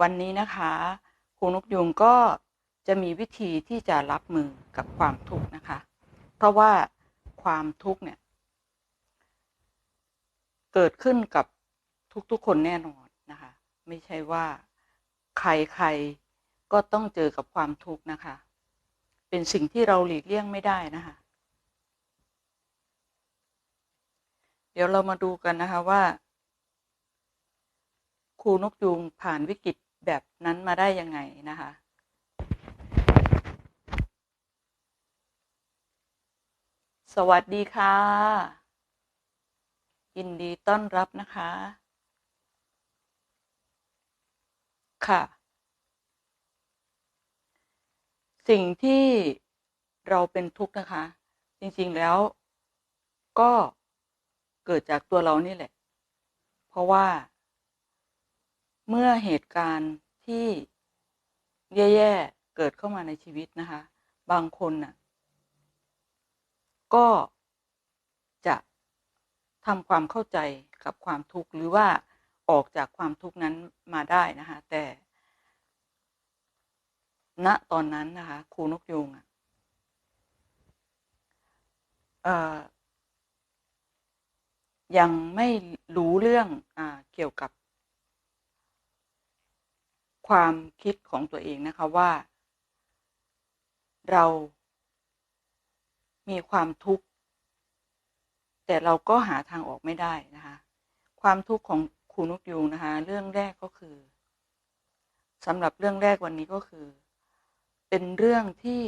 วันนี้นะคะครูนกยุงก็จะมีวิธีที่จะรับมือกับความทุกข์นะคะ เพราะว่าความทุกข์เนี่ยเกิดขึ้นกับทุกๆคนแน่นอนนะคะ ไม่ใช่ว่าใครๆก็ต้องเจอกับความทุกข์นะคะ เป็นสิ่งที่เราหลีกเลี่ยงไม่ได้นะคะ เดี๋ยวเรามาดูกันนะคะว่าครูนกยูงผ่านวิกฤต แบบนั้นมาได้ยังไงนะคะ สวัสดีค่ะ ยินดีต้อนรับนะคะ ค่ะ สิ่งที่เราเป็นทุกข์นะคะ จริงๆแล้วก็เกิดจากตัวเรานี่แหละ เพราะว่าเมื่อเหตุการณ์ ที่แย่ๆ เกิดเข้ามาในชีวิตนะคะ บางคนน่ะ ก็จะทำความเข้าใจกับความทุกข์หรือว่าออกจากความทุกข์นั้นมาได้นะคะ แต่ ณตอนนั้นนะคะครูนกยูงอะยังไม่รู้เรื่องอเกี่ยวกับ ความคิดของตัวเองนะคะว่า เรา มีความทุกข์ แต่เราก็หาทางออกไม่ได้นะคะ ความทุกข์ของครูนกยูงนะคะ เรื่องแรกก็คือสำหรับเรื่องแรกวันนี้ก็คือ เป็นเรื่องที่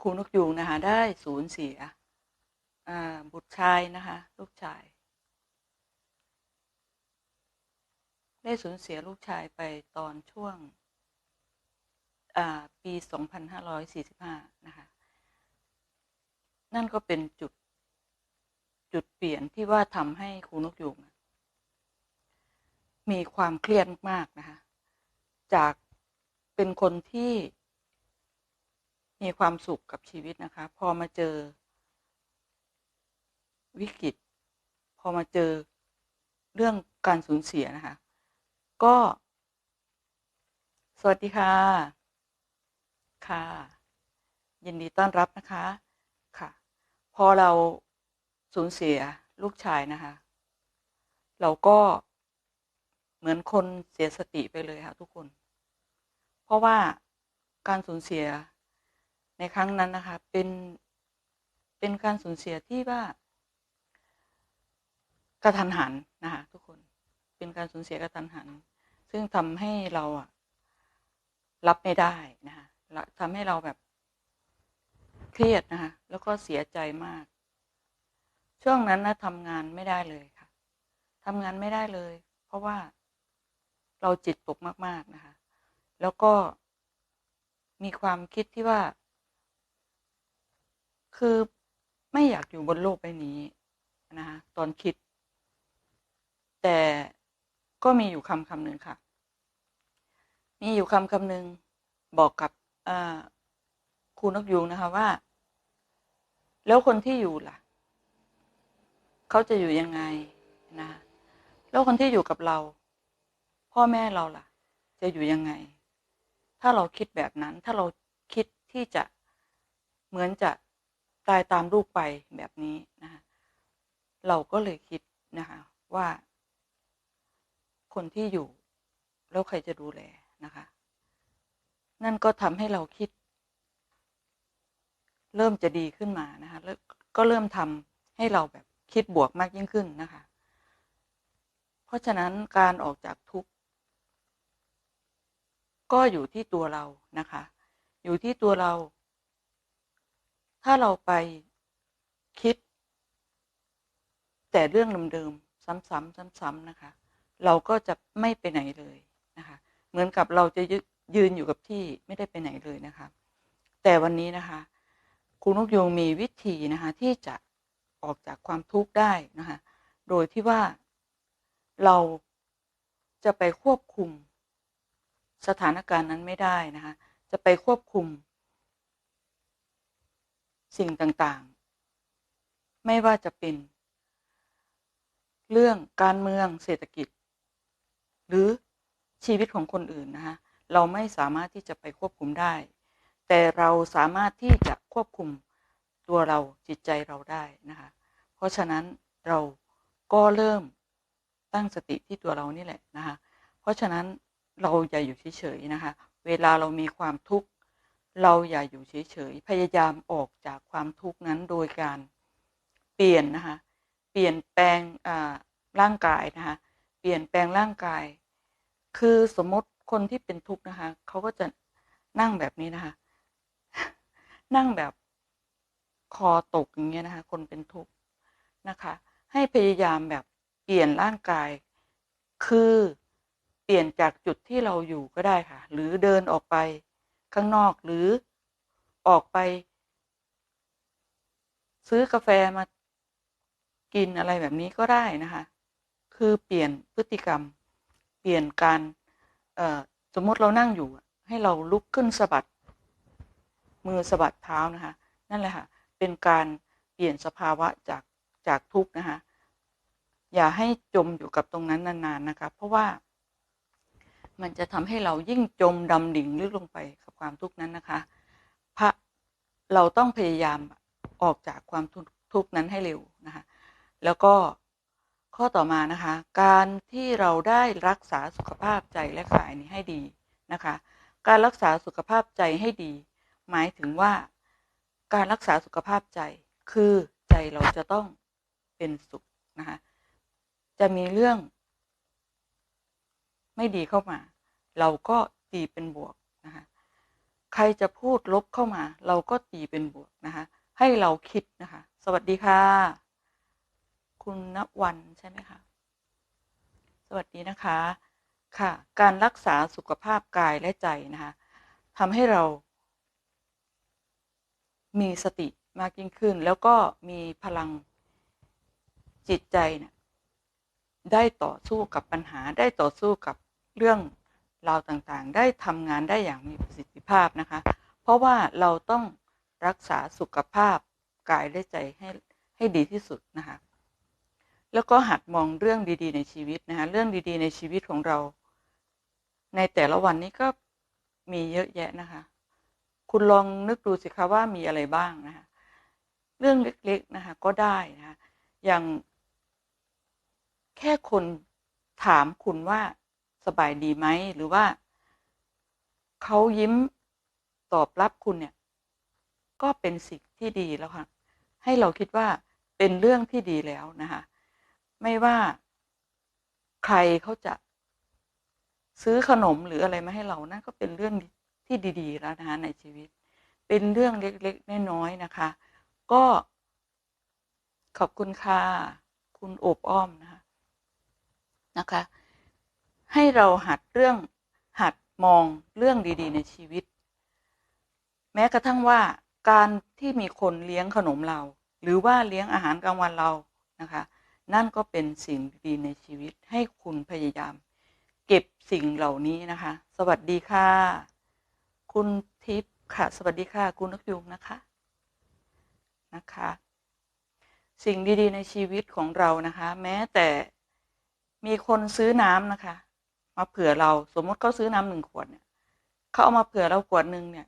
ครูนกยูงนะคะ ได้สูญเสียบุตรชายนะคะ ลูกชาย ได้สูญเสียลูกชายไปตอนช่วงปี 2545 นะคะ นั่นก็เป็นจุด จุดเปลี่ยนที่ว่าทำให้ครูนกยูงมีความเครียดมากนะคะ จากเป็นคนที่มีความสุขกับชีวิตนะคะ พอมาเจอวิกฤต พอมาเจอเรื่องการสูญเสียนะคะ ก็ สวัสดีค่ะ ค่ะ ยินดีต้อนรับนะคะ ค่ะ พอเราสูญเสียลูกชายนะคะ เราก็เหมือนคนเสียสติไปเลยค่ะทุกคน เพราะว่าการสูญเสียในครั้งนั้นนะคะ เป็นเป็นการสูญเสียที่ว่ากระทันหันนะคะทุกคน เป็นการสูญเสียกระทันหัน ซึ่งทำให้เราอะรับไม่ได้นะคะทำให้เราแบบเครียดนะคะแล้วก็เสียใจมาก ช่วงนั้นนะทำงานไม่ได้เลยค่ะทำงานไม่ได้เลย เพราะว่าเราจิตตกมาก ๆนะคะ แล้วก็มีความคิดที่ว่า คือไม่อยากอยู่บนโลกใบนี้นะคะตอนคิด แต่ ก็มีอยู่คำคำหนึ่งค่ะ มีอยู่คำคำหนึ่งบอกกับครูนกยูงนะคะว่า แล้วคนที่อยู่ล่ะ เขาจะอยู่ยังไงนะแล้วคนที่อยู่กับเรา พ่อแม่เราล่ะ จะอยู่ยังไง ถ้าเราคิดแบบนั้น ถ้าเราคิดที่จะเหมือนจะตายตามลูกไปแบบนี้นะคะเราก็เลยคิดนะคะว่า คนที่อยู่ แล้วใครจะดูแลนะคะ นั่นก็ทำให้เราคิด เริ่มจะดีขึ้นมานะคะแล้วก็เริ่มทำให้เราแบบคิดบวกมากยิ่งขึ้นนะคะ เพราะฉะนั้นการออกจากทุกข์ก็อยู่ที่ตัวเรานะคะ อยู่ที่ตัวเรา ถ้าเราไปคิด แต่เรื่องเดิมๆซ้ำๆซ้ำๆนะคะ เราก็จะไม่ไปไหนเลยนะคะ เหมือนกับเราจะยืนอยู่กับที่ไม่ได้ไปไหนเลยนะคะ แต่วันนี้นะคะครูนกยูงมีวิธีนะคะที่จะออกจากความทุกข์ได้นะคะ โดยที่ว่าเราจะไปควบคุมสถานการณ์นั้นไม่ได้นะคะ จะไปควบคุม สิ่งต่างๆ ไม่ว่าจะเป็น เรื่องการเมืองเศรษฐกิจ หรือชีวิตของคนอื่นนะคะเราไม่สามารถที่จะไปควบคุมได้ แต่เราสามารถที่จะควบคุมตัวเราจิตใจเราได้นะคะเพราะฉะนั้นเราก็เริ่มตั้งสติที่ตัวเรานี่แหละนะคะเพราะฉะนั้นเราอย่าอยู่เฉยๆนะคะเวลาเรามีความทุกข์เราอย่าอยู่เฉยๆพยายามออกจากความทุกข์นั้นโดยการเปลี่ยนนะคะเปลี่ยนแปลงร่างกายนะคะ เปลี่ยนแปลงร่างกาย คือสมมติคนที่เป็นทุกข์นะคะเขาก็จะนั่งแบบนี้นะคะ นั่งแบบคอตกอย่างเงี้ยนะคะ คนเป็นทุกข์นะคะ ให้พยายามแบบเปลี่ยนร่างกาย คือเปลี่ยนจากจุดที่เราอยู่ก็ได้ค่ะ หรือเดินออกไปข้างนอกหรือออกไป ซื้อกาแฟมากินอะไรแบบนี้ก็ได้นะคะ คือเปลี่ยนพฤติกรรม เปลี่ยนการสมมติเรานั่งอยู่ ให้เราลุกขึ้นสะบัด มือสะบัดเท้านะคะ นั่นแหละค่ะ เป็นการเปลี่ยนสภาวะจากจากทุกนะคะ อย่าให้จมอยู่กับตรงนั้นนานๆนะคะ เพราะว่า มันจะทำให้เรายิ่งจมดำดิ่งลึกลงไปกับความทุกข์นั้นนะคะพระเราต้องพยายามออกจากความทุกข์นั้นให้เร็วนะคะ แล้วก็ ข้อต่อมานะคะ การที่เราได้รักษาสุขภาพใจและกายนี้ให้ดีนะคะ การรักษาสุขภาพใจให้ดี หมายถึงว่า การรักษาสุขภาพใจ คือใจเราจะต้องเป็นสุขนะคะ จะมีเรื่อง ไม่ดีเข้ามา เราก็ตีเป็นบวกนะคะใครจะพูดลบเข้ามา เราก็ตีเป็นบวกนะคะ ให้เราคิดนะคะ สวัสดีค่ะ คุณณวันใช่ไหมคะ สวัสดีนะคะ ค่ะ การรักษาสุขภาพกายและใจนะคะทำให้เรา มีสติมากยิ่งขึ้น แล้วก็มีพลังจิตใจเนี่ยได้ต่อสู้กับปัญหา ได้ต่อสู้กับเรื่องราวต่างๆ ได้ทำงานได้อย่างมีประสิทธิภาพนะคะ เพราะว่าเราต้องรักษาสุขภาพกายและใจให้ให้ดีที่สุดนะคะ แล้วก็หัดมองเรื่องดีๆ ในชีวิตนะคะเรื่องดีๆ ในชีวิตของเรา ในแต่ละวันนี้ก็มีเยอะแยะนะคะ คุณลองนึกดูสิคะว่ามีอะไรบ้างนะคะเรื่องเล็กๆนะคะก็ได้นะคะอย่าง แค่คนถามคุณว่าสบายดีไหมหรือว่าเขายิ้มตอบรับคุณเนี่ย ก็เป็นสิ่งที่ดีแล้วค่ะ ให้เราคิดว่าเป็นเรื่องที่ดีแล้วนะคะ ไม่ว่าใครเขาจะซื้อขนมหรืออะไรมาให้เรานั่นก็เป็นเรื่องที่ดีๆแล้วนะคะในชีวิต เป็นเรื่องเล็กๆน้อยๆนะคะ ก็ขอบคุณค่ะคุณโอบอ้อมนะคะนะคะ ให้เราหัดเรื่องหัดมองเรื่องดีๆ ในชีวิต แม้กระทั่งว่าการที่มีคนเลี้ยงขนมเรา หรือว่าเลี้ยงอาหารกลางวันเรานะคะ นั่นก็เป็นสิ่งดีในชีวิตให้คุณพยายาม เก็บสิ่งเหล่านี้นะคะ สวัสดีค่ะ คุณทิพย์ค่ะ สวัสดีค่ะ คุณนักยุงนะคะนะคะ สิ่งดีๆในชีวิตของเรานะคะ แม้แต่มีคนซื้อน้ำนะคะ มาเผื่อเราสมมติเขาซื้อน้ำหนึ่งขวดเนี่ยเขาเอามาเผื่อเราขวดหนึ่งเนี่ย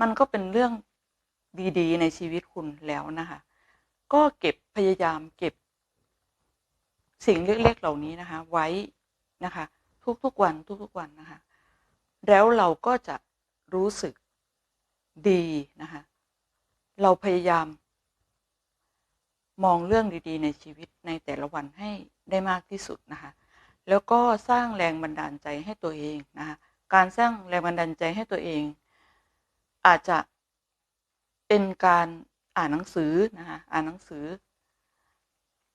มันก็เป็นเรื่องดีๆในชีวิตคุณแล้วนะคะ ก็เก็บพยายามเก็บ สิ่งเล็กๆเหล่านี้นะคะ ไว้นะคะ ทุกๆวันทุกๆวันนะคะ แล้วเราก็จะรู้สึกดีนะคะ เราพยายาม มองเรื่องดีๆ ในชีวิตในแต่ละวันให้ได้มากที่สุดนะคะ แล้วก็สร้างแรงบันดาลใจให้ตัวเองนะคะ การสร้างแรงบันดาลใจให้ตัวเอง อาจจะเป็นการ อ่านหนังสือนะคะอ่านหนังสือ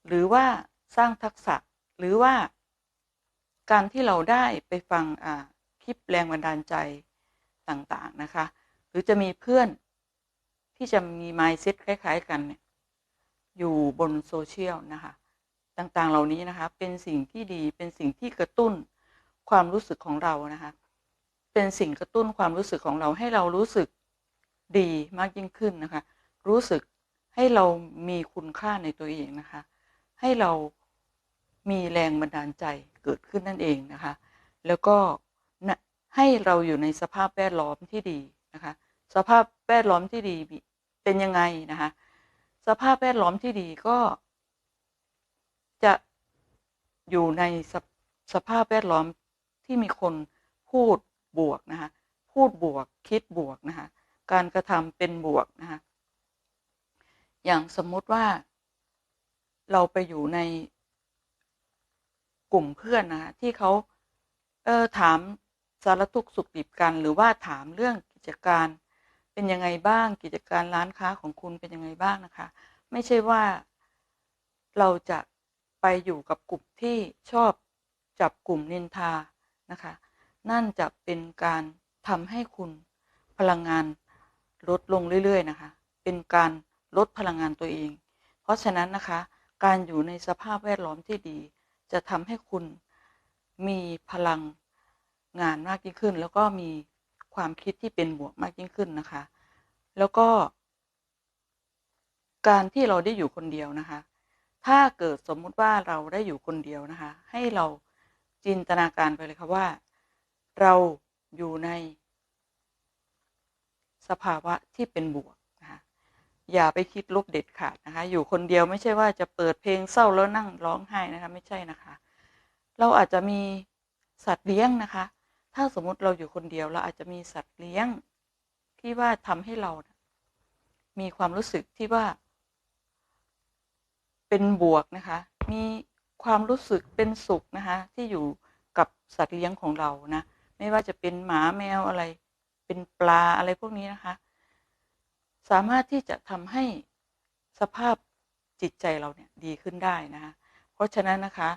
หรือว่าสร้างทักษะหรือว่าการที่เราได้ไปฟังคลิปแรงบันดาลใจต่างๆนะคะ หรือจะมีเพื่อนที่จะมีไมซ์เซ็ตคล้าย ๆ กันเนี่ยอยู่บนโซเชียลนะคะต่างๆเหล่านี้นะคะเป็นสิ่งที่ดีเป็นสิ่งที่กระตุ้นความรู้สึกของเรานะคะ เป็นสิ่งกระตุ้นความรู้สึกของเราให้เรารู้สึกดีมากยิ่งขึ้นนะคะ รู้สึกให้เรามีคุณค่าในตัวเองนะคะ ให้เรามีแรงบันดาลใจเกิดขึ้นนั่นเองนะคะ แล้วก็ให้เราอยู่ในสภาพแวดล้อมที่ดีนะคะ สภาพแวดล้อมที่ดีเป็นยังไงนะคะ สภาพแวดล้อมที่ดีก็ จะอยู่ในสสภาพแวดล้อมที่มีคนพูดบวกนะคะ พูดบวกคิดบวกนะคะ การกระทำเป็นบวกนะคะ อย่างสมมุติว่าเราไปอยู่ในกลุ่มเพื่อนนะคะที่เขาเออถามสารทุกข์สุขดิบกันหรือว่าถามเรื่องกิจการเป็นยังไงบ้างกิจการร้านค้าของคุณเป็นยังไงบ้างนะคะ ไม่ใช่ว่าเราจะไปอยู่กับกลุ่มที่ชอบจับกลุ่มนินทานะคะ นั่นจะเป็นการทำให้คุณพลังงานลดลงเรื่อย ๆ นะคะ เป็นการ ลดพลังงานตัวเอง เพราะฉะนั้นนะคะ การอยู่ในสภาพแวดล้อมที่ดี จะทำให้คุณมีพลังงานมากยิ่งขึ้น แล้วก็มีความคิดที่เป็นบวกมากยิ่งขึ้นนะคะ แล้วก็ การที่เราได้อยู่คนเดียวนะคะ ถ้าเกิดสมมุติว่าเราได้อยู่คนเดียวนะคะ ให้เราจินตนาการไปเลยค่ะว่า เราอยู่ในสภาวะที่เป็นบวก อย่าไปคิดลบเด็ดขาดนะคะ อยู่คนเดียวไม่ใช่ว่าจะเปิดเพลงเศร้าแล้วนั่งร้องไห้นะคะ ไม่ใช่นะคะ เราอาจจะมีสัตว์เลี้ยงนะคะ ถ้าสมมุติเราอยู่คนเดียวเราอาจจะมีสัตว์เลี้ยงที่ว่าทำให้เรานะมีความรู้สึกที่ว่า เป็นบวกนะคะ มีความรู้สึกเป็นสุขนะคะ ที่อยู่กับสัตว์เลี้ยงของเรานะ ไม่ว่าจะเป็นหมาแมวอะไร เป็นปลาอะไรพวกนี้นะคะ สามารถที่จะทำให้สภาพจิตใจเราเนี่ยดีขึ้นได้นะคะเพราะฉะนั้นนะคะ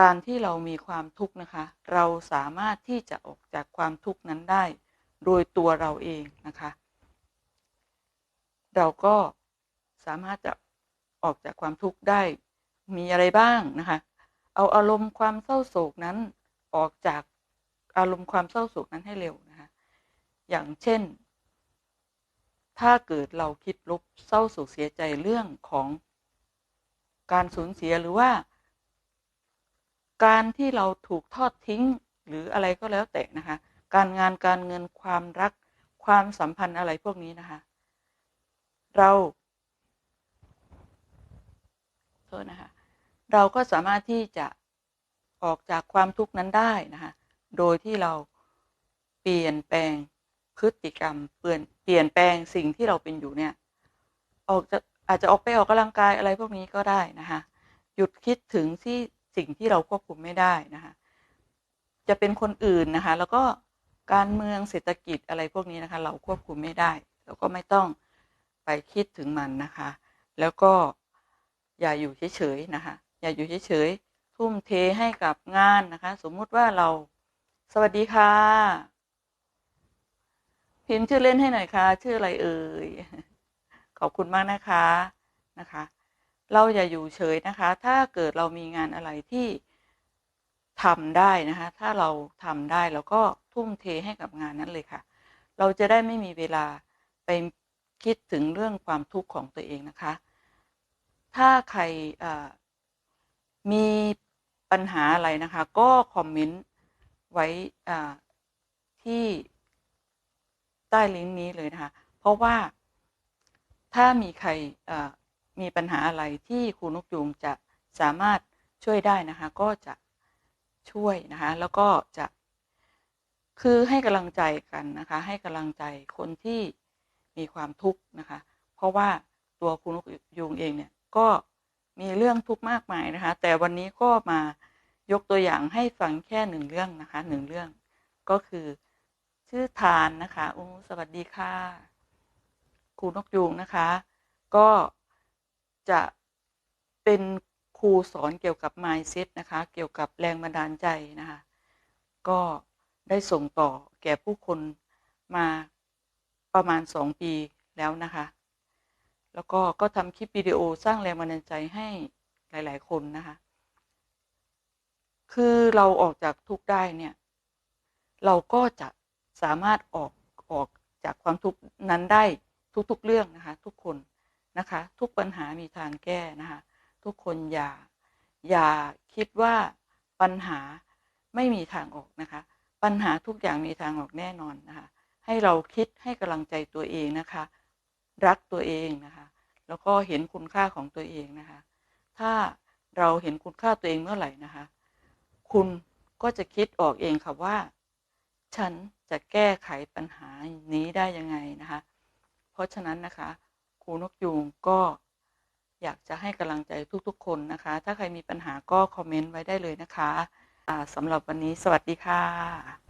การที่เรามีความทุกข์นะคะ เราสามารถที่จะออกจากความทุกข์นั้นได้ โดยตัวเราเองนะคะ เราก็สามารถจะออกจากความทุกข์ได้มีอะไรบ้างนะคะ เอาอารมณ์ความเศร้าโศกนั้นออกจากอารมณ์ความเศร้าโศกนั้นให้เร็วนะคะ อย่างเช่น ถ้าเกิดเราคิดลบเศร้าโศกเสียใจเรื่องของการสูญเสียหรือว่า การที่เราถูกทอดทิ้งหรืออะไรก็แล้วแต่นะคะ การงานการเงินความรักความสัมพันธ์อะไรพวกนี้นะคะ เราโทษนะคะ เราก็สามารถที่จะออกจากความทุกข์นั้นได้นะคะ โดยที่เราเปลี่ยนแปลง พฤติกรรมเปลี่ยนเปลี่ยนแปลงสิ่งที่เราเป็นอยู่เนี่ย ออกจะอาจจะออกไปออกกำลังกายอะไรพวกนี้ก็ได้นะคะหยุดคิดถึงที่สิ่งที่เราควบคุมไม่ได้นะคะจะเป็นคนอื่นนะคะ แล้วก็การเมืองเศรษฐกิจอะไรพวกนี้นะคะ เราควบคุมไม่ได้ เราก็ไม่ต้องไปคิดถึงมันนะคะ แล้วก็อย่าอยู่เฉยๆนะคะ อย่าอยู่เฉยๆทุ่มเทให้กับงานนะคะ สมมุติว่าเรา สวัสดีค่ะ พิมพ์ชื่อเล่นให้หน่อยค่ะ ชื่ออะไรเอ่ย ขอบคุณมากนะคะนะคะ เราอย่าอยู่เฉยนะคะ ถ้าเกิดเรามีงานอะไรที่ทำได้นะคะ ถ้าเราทำได้เราก็ทุ่มเทให้กับงานนั้นเลยค่ะ เราจะได้ไม่มีเวลาไปคิดถึงเรื่องความทุกข์ของตัวเองนะคะ ถ้าใครมีปัญหาอะไรนะคะ ก็คอมเมนต์ไว้ที่ ใต้ลิงก์นี้เลยนะคะ เพราะว่าถ้ามีใครมีปัญหาอะไรที่ครูนกยูงจะสามารถช่วยได้นะคะ ก็จะช่วยนะคะ แล้วก็จะคือให้กำลังใจกันนะคะ ให้กำลังใจคนที่มีความทุกข์นะคะ เพราะว่าตัวครูนกยูงเองเนี่ยก็มีเรื่องทุกข์มากมายนะคะ แต่วันนี้ก็มายกตัวอย่างให้ฟังแค่หนึ่งเรื่องนะคะหนึ่งเรื่องก็คือ ชื่อทานนะคะโอ้สวัสดีค่ะครูนกยูงนะคะ ก็จะเป็นครูสอนเกี่ยวกับ mindset นะคะ เกี่ยวกับแรงบันดาลใจนะคะ ก็ได้ส่งต่อแก่ผู้คนมาประมาณสองปีแล้วนะคะ แล้วก็ก็ทำคลิปวิดีโอสร้างแรงบันดาลใจให้หลาย ๆ คนนะคะ คือเราออกจากทุกข์ได้เนี่ย เราก็จะ สามารถออกออกจากความทุกข์นั้นได้ทุกๆเรื่องนะคะ ทุกคนนะคะ ทุกปัญหามีทางแก้นะคะ ทุกคนอย่าอย่าคิดว่าปัญหาไม่มีทางออกนะคะ ปัญหาทุกอย่างมีทางออกแน่นอนนะคะ ให้เราคิดให้กำลังใจตัวเองนะคะ รักตัวเองนะคะ แล้วก็เห็นคุณค่าของตัวเองนะคะ ถ้าเราเห็นคุณค่าตัวเองเมื่อไหร่นะคะ คุณก็จะคิดออกเองค่ะว่า ฉัน จะแก้ไขปัญหานี้ได้ยังไงนะคะ เพราะฉะนั้นนะคะครูนกยูงก็อยากจะให้กำลังใจทุกๆ คนนะคะ ถ้าใครมีปัญหาก็คอมเมนต์ไว้ได้เลยนะคะสำหรับวันนี้สวัสดีค่ะ